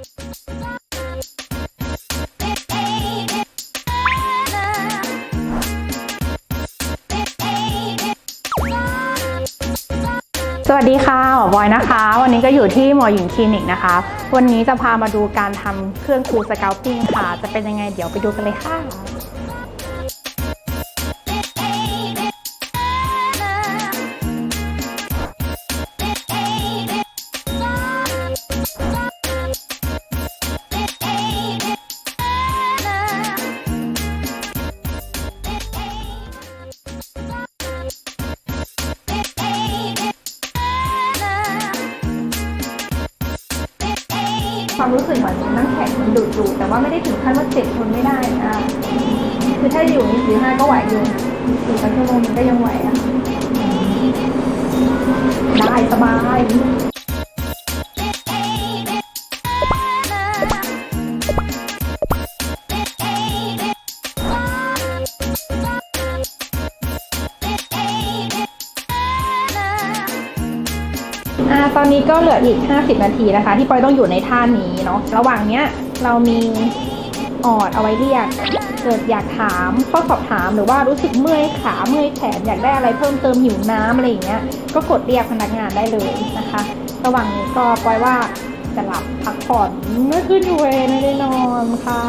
สวัสดีค่ะหมอบอยนะคะ วันนี้ก็อยู่ที่หมอหญิงคลินิกนะคะ วันนี้จะพามาดูการทำเครื่องคูลสกลปิ้งค่ะ จะเป็นยังไงเดี๋ยวไปดูกันเลยค่ะ ความรู้สึกเหมือนน้ำแข็งมันดูดดูแต่ว่าไม่ได้ถึงขั้นว่าเจ็บทนไม่ได้นะคือถ้าอยู่นี่สี่ห้าก็ไหวอยู่สี่ชั่วโมงมันก็ยังไหวอะได้สบาย อ่าตอนนี้ก็เหลืออีก 50 นาทีนะคะ ที่ปอยต้องอยู่ในท่านี้เนาะระหว่างเนี้ยเรามีออดเอาไว้เรียก เกิดอยากถามข้อสอบถามหรือว่ารู้สึกเมื่อยขาเมื่อยแขนอยากได้อะไรเพิ่มเติมหิวน้ำอะไรอย่างเงี้ยก็กดเรียกพนักงานได้เลยนะคะ ระหว่างนี้ก็ปอยว่าจะหลับพักผ่อนเมื่อคืนอยู่เวรไม่ได้นอนค่ะ